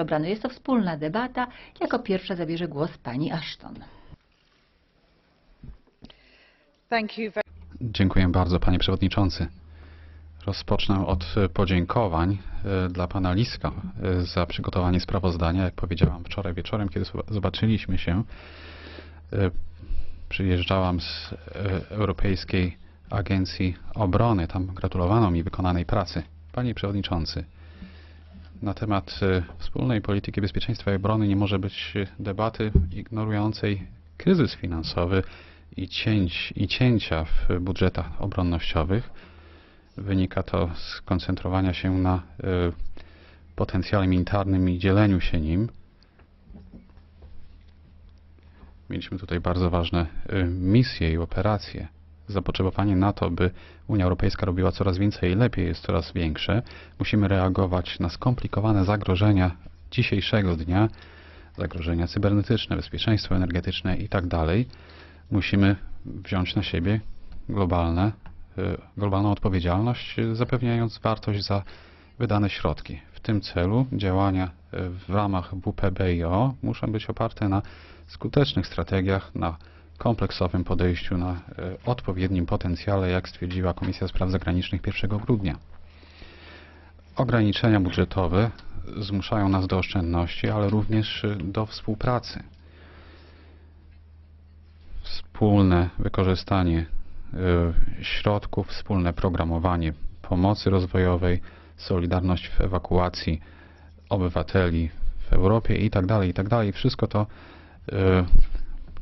obrany. Jest to wspólna debata. Jako pierwsza zabierze głos pani Ashton. Dziękuję bardzo, panie przewodniczący. Rozpocznę od podziękowań e, dla pana Liska e, za przygotowanie sprawozdania. Jak powiedziałam wczoraj wieczorem, kiedy zob- zobaczyliśmy się, e, przyjeżdżałam z Europejskiej Agencji Obrony. Tam gratulowano mi wykonanej pracy. Panie przewodniczący, na temat e, wspólnej polityki bezpieczeństwa i obrony nie może być e, debaty ignorującej kryzys finansowy i, cięć, i cięcia w budżetach obronnościowych. Wynika to z koncentrowania się na y, potencjale militarnym i dzieleniu się nim. Mieliśmy tutaj bardzo ważne misje i operacje. Zapotrzebowanie na to, by Unia Europejska robiła coraz więcej i lepiej, jest coraz większe. Musimy reagować na skomplikowane zagrożenia dzisiejszego dnia, zagrożenia cybernetyczne, bezpieczeństwo energetyczne itd musimy wziąć na siebie globalne, y, globalną odpowiedzialność, y, zapewniając wartość za wydane środki. W tym celu działania y, w ramach WPBIO muszą być oparte na skutecznych strategiach, na kompleksowym podejściu, na y, odpowiednim potencjale, jak stwierdziła Komisja Spraw Zagranicznych 1 grudnia. Ograniczenia budżetowe zmuszają nas do oszczędności, ale również y, do współpracy wspólne wykorzystanie y, środków, wspólne programowanie pomocy rozwojowej, solidarność w ewakuacji obywateli w Europie i tak dalej, i tak. Wszystko to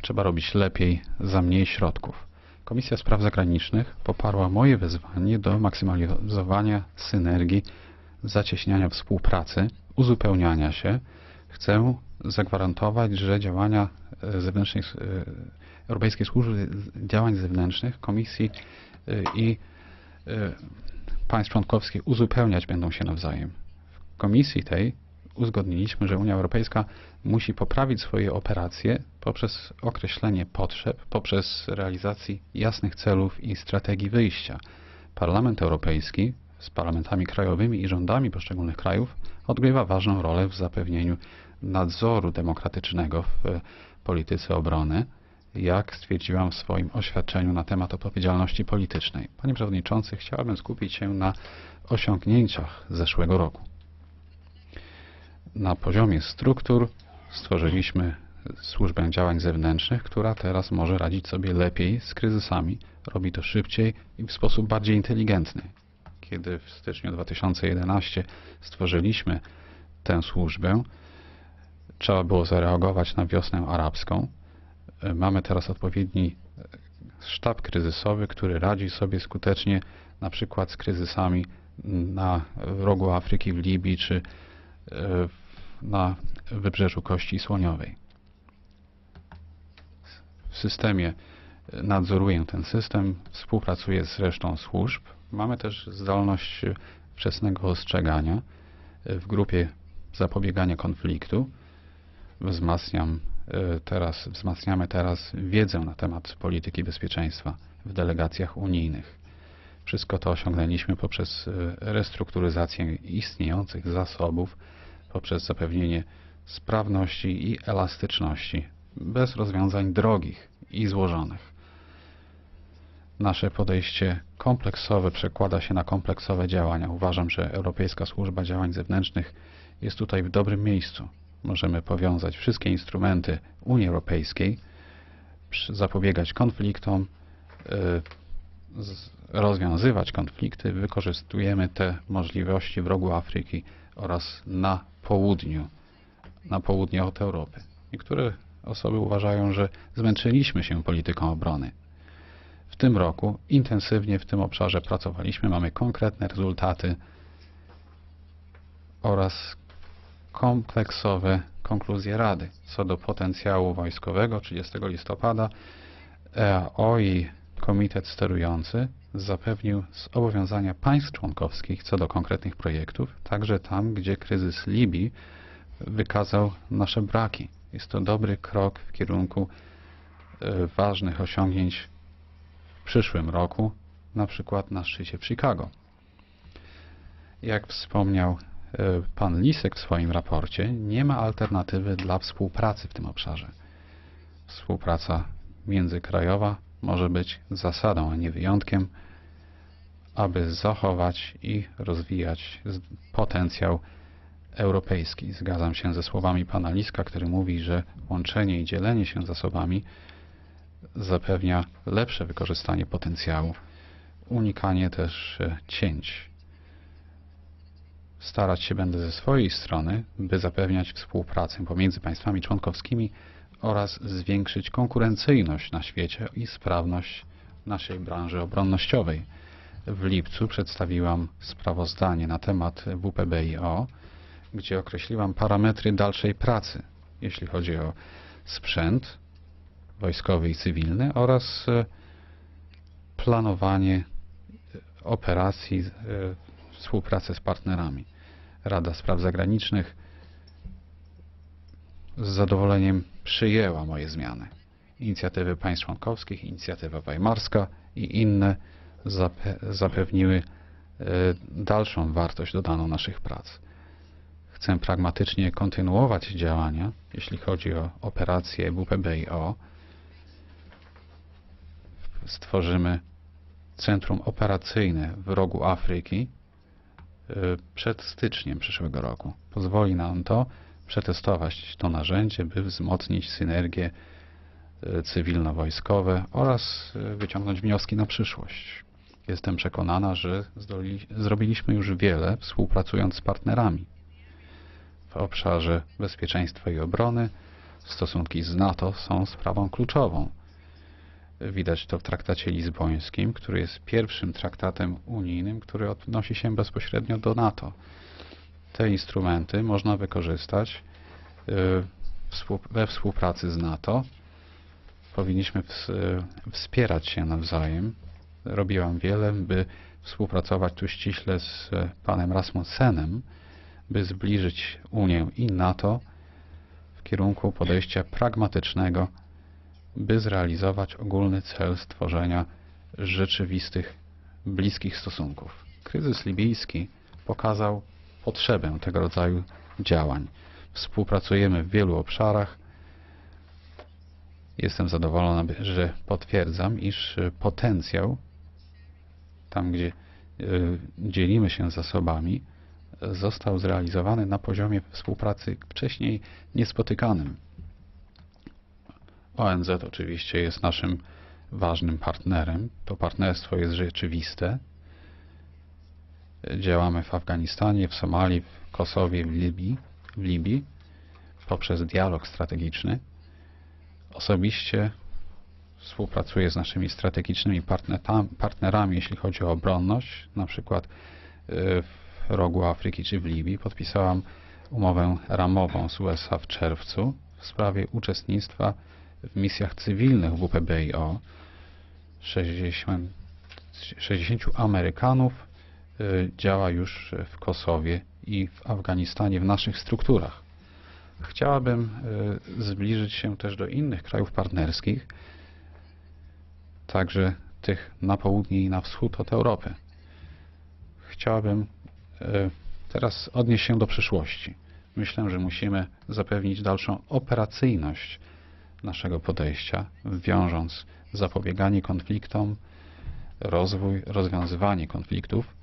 trzeba robić lepiej za mniej środków. Komisja Spraw Zagranicznych poparła moje wezwanie do maksymalizowania synergii, zacieśniania współpracy, uzupełniania się. Chcę zagwarantować, że działania e, zewnętrznych e, Europejskiej Służby Działań Zewnętrznych, Komisji y, i państw członkowskich uzupełniać będą się nawzajem. W komisji tej uzgodniliśmy, że Unia Europejska musi poprawić swoje operacje poprzez określenie potrzeb, poprzez realizację jasnych celów i strategii wyjścia. Parlament Europejski z parlamentami krajowymi i rządami poszczególnych krajów odgrywa ważną rolę w zapewnieniu nadzoru demokratycznego w polityce obrony jak stwierdziłam w swoim oświadczeniu na temat odpowiedzialności politycznej. Panie Przewodniczący, chciałabym skupić się na osiągnięciach zeszłego roku. Na poziomie struktur stworzyliśmy służbę działań zewnętrznych, która teraz może radzić sobie lepiej z kryzysami. Robi to szybciej i w sposób bardziej inteligentny. Kiedy w styczniu 2011 stworzyliśmy tę służbę, trzeba było zareagować na wiosnę arabską, Mamy teraz odpowiedni sztab kryzysowy, który radzi sobie skutecznie na przykład z kryzysami na rogu Afryki, w Libii czy na wybrzeżu Kości Słoniowej. W systemie nadzoruję ten system, współpracuję z resztą służb. Mamy też zdolność wczesnego ostrzegania w grupie zapobiegania konfliktu. Wzmacniam E, teraz, wzmacniamy teraz wiedzę na temat polityki bezpieczeństwa w delegacjach unijnych. Wszystko to osiągnęliśmy poprzez e, restrukturyzację istniejących zasobów, poprzez zapewnienie sprawności i elastyczności, bez rozwiązań drogich i złożonych. Nasze podejście kompleksowe przekłada się na kompleksowe działania. Uważam, że Europejska Służba Działań Zewnętrznych jest tutaj w dobrym miejscu możemy powiązać wszystkie instrumenty Unii Europejskiej, zapobiegać konfliktom, y, rozwiązywać konflikty, wykorzystujemy te możliwości w rogu Afryki oraz na południu, na południe od Europy. Niektóre osoby uważają, że zmęczyliśmy się polityką obrony. W tym roku intensywnie w tym obszarze pracowaliśmy, mamy konkretne rezultaty oraz kompleksowe konkluzje Rady co do potencjału wojskowego 30 listopada EAO i Komitet Sterujący zapewnił zobowiązania państw członkowskich co do konkretnych projektów, także tam, gdzie kryzys Libii wykazał nasze braki. Jest to dobry krok w kierunku e, ważnych osiągnięć w przyszłym roku, na przykład na szczycie w Chicago. Jak wspomniał pan Lisek w swoim raporcie, nie ma alternatywy dla współpracy w tym obszarze. Współpraca międzykrajowa może być zasadą, a nie wyjątkiem, aby zachować i rozwijać potencjał europejski. Zgadzam się ze słowami pana Liska, który mówi, że łączenie i dzielenie się zasobami zapewnia lepsze wykorzystanie potencjału, unikanie też e, cięć. Starać się będę ze swojej strony, by zapewniać współpracę pomiędzy państwami członkowskimi oraz zwiększyć konkurencyjność na świecie i sprawność naszej branży obronnościowej. W lipcu przedstawiłam sprawozdanie na temat WPBIO, gdzie określiłam parametry dalszej pracy, jeśli chodzi o sprzęt wojskowy i cywilny oraz e, planowanie e, operacji, e, współpracę z partnerami. Rada Spraw Zagranicznych z zadowoleniem przyjęła moje zmiany. Inicjatywy państw członkowskich, inicjatywa weimarska i inne zape zapewniły e, dalszą wartość dodaną naszych prac. Chcę pragmatycznie kontynuować działania, jeśli chodzi o operację WPBIO. Stworzymy centrum operacyjne w rogu Afryki e, przed styczniem przyszłego roku. Pozwoli nam to przetestować to narzędzie, by wzmocnić synergie e, cywilno-wojskowe oraz e, wyciągnąć wnioski na przyszłość. Jestem przekonana, że zrobiliśmy już wiele współpracując z partnerami. W obszarze bezpieczeństwa i obrony stosunki z NATO są sprawą kluczową. Widać to w traktacie lizbońskim, który jest pierwszym traktatem unijnym, który odnosi się bezpośrednio do NATO. Te instrumenty można wykorzystać y, we współpracy z NATO. Powinniśmy y, wspierać się nawzajem. Robiłam wiele, by współpracować tu ściśle z y, panem Rasmussenem, by zbliżyć Unię i NATO w kierunku podejścia pragmatycznego, by zrealizować ogólny cel stworzenia rzeczywistych, bliskich stosunków. Kryzys libijski pokazał potrzebę tego rodzaju działań. Współpracujemy w wielu obszarach. Jestem zadowolona, że potwierdzam, iż y, potencjał, tam gdzie y, dzielimy się zasobami, został zrealizowany na poziomie współpracy wcześniej niespotykanym. ONZ oczywiście jest naszym ważnym partnerem. To partnerstwo jest rzeczywiste. Działamy w Afganistanie, w Somalii, w Kosowie, w Libii, w Libii poprzez dialog strategiczny. Osobiście współpracuję z naszymi strategicznymi partnerami, jeśli chodzi o obronność, na przykład y, w rogu Afryki czy w Libii. Podpisałam umowę ramową z USA w czerwcu w sprawie uczestnictwa w misjach cywilnych WPBIO. 60, 60 Amerykanów działa już w Kosowie i w Afganistanie w naszych strukturach. Chciałabym y, zbliżyć się też do innych krajów partnerskich, także tych na południe i na wschód od Europy. Chciałabym y, teraz odnieść się do przyszłości. Myślę, że musimy zapewnić dalszą operacyjność naszego podejścia, wiążąc zapobieganie konfliktom, rozwój, rozwiązywanie konfliktów.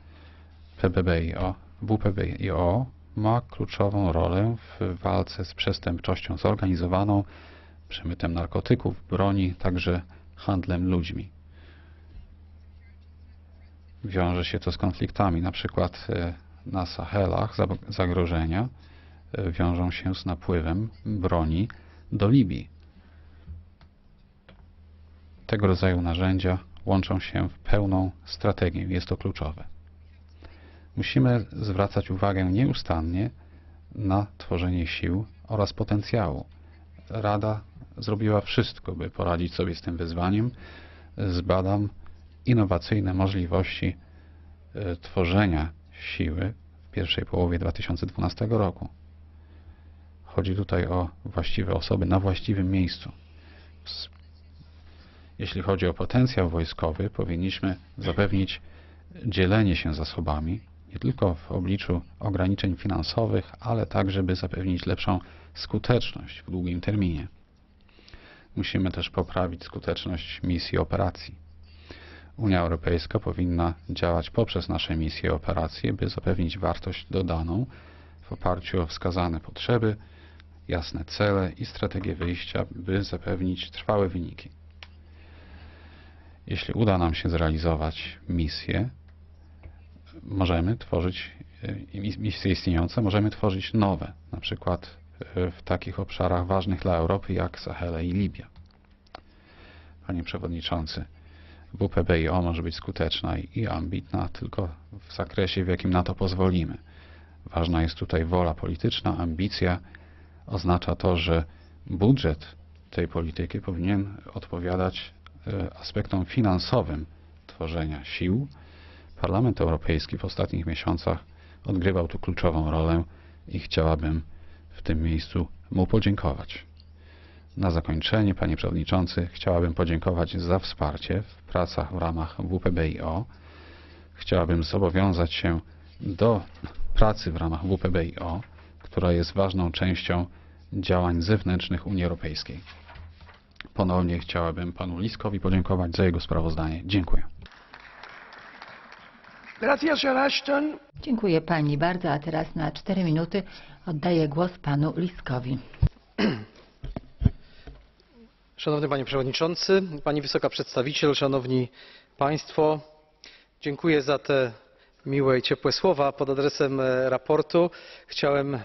PBBIO, WPBIO ma kluczową rolę w walce z przestępczością zorganizowaną, przemytem narkotyków, broni, także handlem ludźmi. Wiąże się to z konfliktami, na przykład e, na Sahelach zagrożenia e, wiążą się z napływem broni do Libii. Tego rodzaju narzędzia łączą się w pełną strategię. Jest to kluczowe. Musimy zwracać uwagę nieustannie na tworzenie sił oraz potencjału. Rada zrobiła wszystko, by poradzić sobie z tym wyzwaniem. Zbadam innowacyjne możliwości e, tworzenia siły w pierwszej połowie 2012 roku. Chodzi tutaj o właściwe osoby na właściwym miejscu. Jeśli chodzi o potencjał wojskowy, powinniśmy zapewnić dzielenie się zasobami, Nie tylko w obliczu ograniczeń finansowych, ale także, by zapewnić lepszą skuteczność w długim terminie. Musimy też poprawić skuteczność misji operacji. Unia Europejska powinna działać poprzez nasze misje i operacje, by zapewnić wartość dodaną w oparciu o wskazane potrzeby, jasne cele i strategie wyjścia, by zapewnić trwałe wyniki. Jeśli uda nam się zrealizować misję, możemy tworzyć e, istniejące, możemy tworzyć nowe, na przykład e, w takich obszarach ważnych dla Europy jak Sahel i Libia. Panie Przewodniczący, WPBiO może być skuteczna i ambitna tylko w zakresie, w jakim na to pozwolimy. Ważna jest tutaj wola polityczna, ambicja. Oznacza to, że budżet tej polityki powinien odpowiadać e, aspektom finansowym tworzenia sił. Parlament Europejski w ostatnich miesiącach odgrywał tu kluczową rolę i chciałabym w tym miejscu mu podziękować. Na zakończenie, Panie Przewodniczący, chciałabym podziękować za wsparcie w pracach w ramach WPBiO. Chciałabym zobowiązać się do pracy w ramach WPBiO, która jest ważną częścią działań zewnętrznych Unii Europejskiej. Ponownie chciałabym Panu Liskowi podziękować za jego sprawozdanie. Dziękuję. Dziękuję Pani bardzo, a teraz na cztery minuty oddaję głos Panu Liskowi. Szanowny Panie Przewodniczący, Pani Wysoka Przedstawiciel, Szanowni Państwo, dziękuję za te miłe i ciepłe słowa pod adresem e, raportu. Chciałem